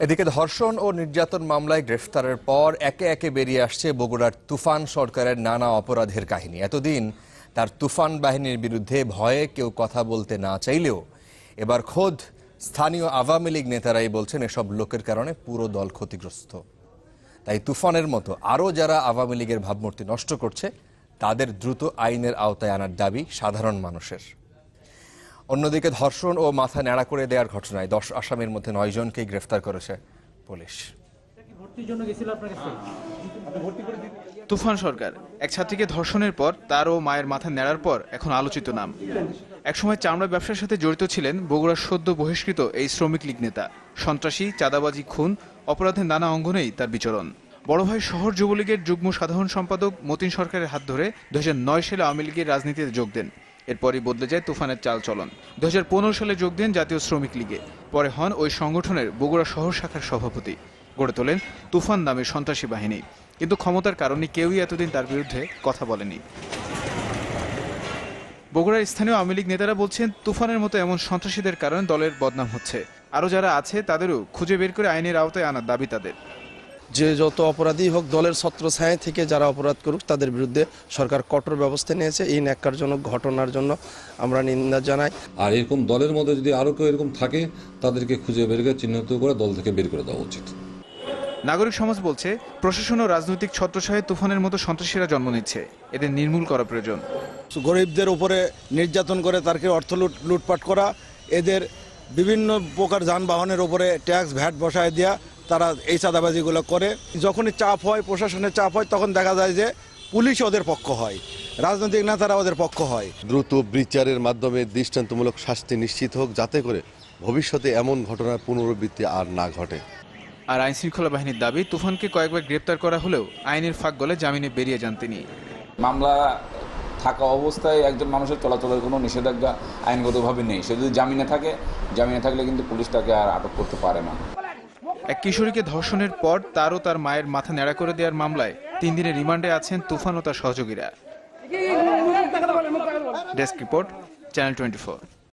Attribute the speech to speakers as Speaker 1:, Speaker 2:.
Speaker 1: এদিকে ধর্ষণ ও নির্যাতন মামলায় গ্রেফতারের পর একে একে বেরিয়ে আসছে বগুড়ার তুফান সরকারের নানা অপরাধের কাহিনী। এতদিন তার তুফান বাহিনীর বিরুদ্ধে ভয়ে কেউ কথা বলতে না চাইলেও এবার খোদ স্থানীয় আওয়ামী লীগ নেতারাই বলছেন, এসব লোকের কারণে পুরো দল ক্ষতিগ্রস্ত। তাই তুফানের মতো আরও যারা আওয়ামী লীগের ভাবমূর্তি নষ্ট করছে, তাদের দ্রুত আইনের আওতায় আনার দাবি সাধারণ মানুষের। অন্যদিকে ধর্ষণ ও মাথা ন্যাড়া করে দেওয়ার ঘটনায় দশ আসামির মধ্যে নয় জনকেই গ্রেফতার করেছে পুলিশ।
Speaker 2: তুফান সরকার, এক ছাত্রীকে ধর্ষণের পর তার ও মায়ের মাথা নেড়ার পর এখন আলোচিত নাম। একসময় চামড়া ব্যবসার সাথে জড়িত ছিলেন বগুড়ার সদ্য বহিষ্কৃত এই শ্রমিক লীগ নেতা। সন্ত্রাসী, চাঁদাবাজি, খুন, অপরাধের নানা অঙ্গনেই তার বিচরণ। বড় ভাই শহর যুবলীগের যুগ্ম সাধারণ সম্পাদক মতিন সরকারের হাত ধরে দু হাজার নয় সালে আওয়ামী লীগের রাজনীতিতে যোগ দেন। এরপরই বদলে যায় তুফানের চাল চলন। দু সালে যোগ দেন জাতীয় শ্রমিক লীগে। পরে হন ওই সংগঠনের বগুড়া শহর শাখার সভাপতি। গড়ে তোলেন তুফান নামের সন্ত্রাসী বাহিনী। কিন্তু ক্ষমতার কারণে কেউই এতদিন তার বিরুদ্ধে কথা বলেনি। বগুড়ার স্থানীয় আওয়ামী লীগ নেতারা বলছেন, তুফানের মতো এমন সন্ত্রাসীদের কারণে দলের বদনাম হচ্ছে। আরও যারা আছে, তাদেরও খুঁজে বের করে আইনের আওতায় আনার দাবি তাদের।
Speaker 3: যে যত অপরাধী হোক দলের ছত্র ছায়া থেকে যারা অপরাধ করুক তাদের বিরুদ্ধে সরকার কঠোর ব্যবস্থা নিয়েছে। এই ন্যাক্কারজনক ঘটনার জন্য আমরা নিন্দা জানাই।
Speaker 4: আর এরকম দলের মধ্যে যদি আরও কেউ এরকম থাকে তাদেরকে খুঁজে বের করে চিহ্নিত করে দল থেকে বের করে দেওয়া উচিত।
Speaker 2: নাগরিক সমাজ বলছে প্রশাসন ও রাজনৈতিক ছত্রছায়ে তুফানের মতো সন্ত্রাসীরা জন্ম নিচ্ছে। এদের নির্মূল করা প্রয়োজন।
Speaker 5: গরিবদের উপরে নির্যাতন করে তারকে অর্থ লুট লুটপাট করা এদের বিভিন্ন প্রকার যানবাহনের উপরে ট্যাক্স ভ্যাট বসায় দেওয়া তারা এই চাঁদাবাজিগুলো করে। যখনই চাপ হয় প্রশাসনের চাপ হয় তখন দেখা যায় যে পুলিশ ওদের পক্ষ হয়। রাজনৈতিক নেতারা ওদের পক্ষ হয়।
Speaker 6: দ্রুত বিচারের মাধ্যমে দৃষ্টান্তমূলক শাস্তি নিশ্চিত হোক যাতে করে ভবিষ্যতে এমন ঘটনার পুনরাবৃত্তি আর না ঘটে।
Speaker 2: আর আইন শৃঙ্খলা বাহিনীর দাবি তুফানকে কয়েকবার গ্রেপ্তার করা হলেও আইনের ফাঁক গলে জামিনে বেরিয়ে যান তিনি।
Speaker 7: মামলা থাকা অবস্থায় একজন মানুষের চলাচলের কোনো নিষেধাজ্ঞা আইনগতভাবে নেই। সে যদি জামিনে থাকে জামিনে থাকলে কিন্তু পুলিশ তাকে আর আটক করতে পারে না।
Speaker 2: এক কিশোরীকে ধর্ষণের পর তারও তার মায়ের মাথা ন্যাড়া করে দেওয়ার মামলায় তিন দিনের রিমান্ডে আছেন তুফান ও তার সহযোগীরা। Desk report channel twenty